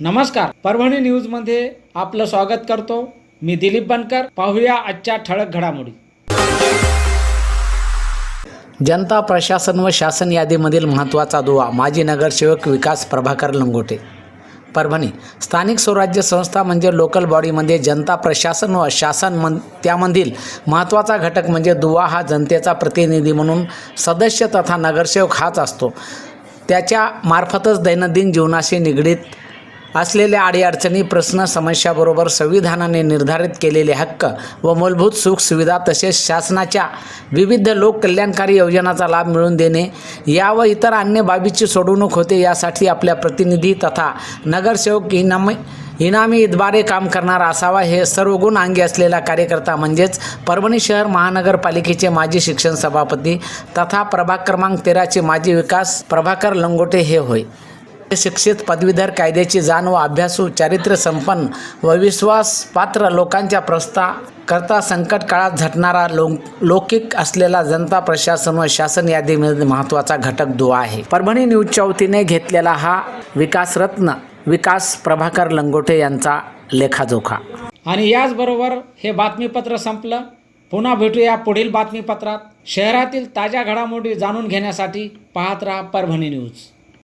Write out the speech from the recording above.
नमस्कार. परभणी न्यूजमध्ये आपलं स्वागत करतो. मी दिलीप बनकर. पाहूया आजच्या ठळक घडामोडी. जनता प्रशासन व शासन यादीमधील महत्त्वाचा दुवा माजी नगरसेवक विकास प्रभाकर लंगोटे. परभणी स्थानिक स्वराज्य संस्था म्हणजे लोकल बॉडीमध्ये जनता प्रशासन व शासन मन त्यामधील महत्त्वाचा घटक म्हणजे दुवा हा जनतेचा प्रतिनिधी म्हणून सदस्य तथा नगरसेवक हाच असतो. त्याच्या मार्फतच दैनंदिन जीवनाशी निगडीत असलेल्या अडीअडचणी प्रश्न समस्याबरोबर संविधानाने निर्धारित केलेले हक्क व मूलभूत सुख सुविधा तसेच शासनाच्या विविध लोककल्याणकारी योजनांचा लाभ मिळवून देणे या व इतर अन्य बाबीची सोडवणूक होते यासाठी आपल्या प्रतिनिधी तथा नगरसेवक इनामी इनामीद्वारे काम करणारा असावा हे सर्व गुण अंगी असलेला कार्यकर्ता म्हणजेच परभणी शहर महानगरपालिकेचे माजी शिक्षण सभापती तथा प्रभाग क्रमांक तेराचे माजी विकास प्रभाकर लंगोटे हे होय. शिक्षित पदवीधर कायद्याची जाण व अभ्यासू चारित्र्य संपन्न व विश्वासपात्र लोकांच्या प्रस्ता करता संकट काळात झटणारा लो लौकिक असलेला जनता प्रशासन व शासन यादीमध्ये महत्त्वाचा घटक दुवा आहे. परभणी न्यूजच्या वतीने घेतलेला हा विकासरत्न विकास प्रभाकर लंगोटे यांचा लेखाजोखा. आणि याचबरोबर हे बातमीपत्र संपलं. पुन्हा भेटूया पुढील बातमीपत्रात. शहरातील ताज्या घडामोडी जाणून घेण्यासाठी पाहत राहा परभणी न्यूज.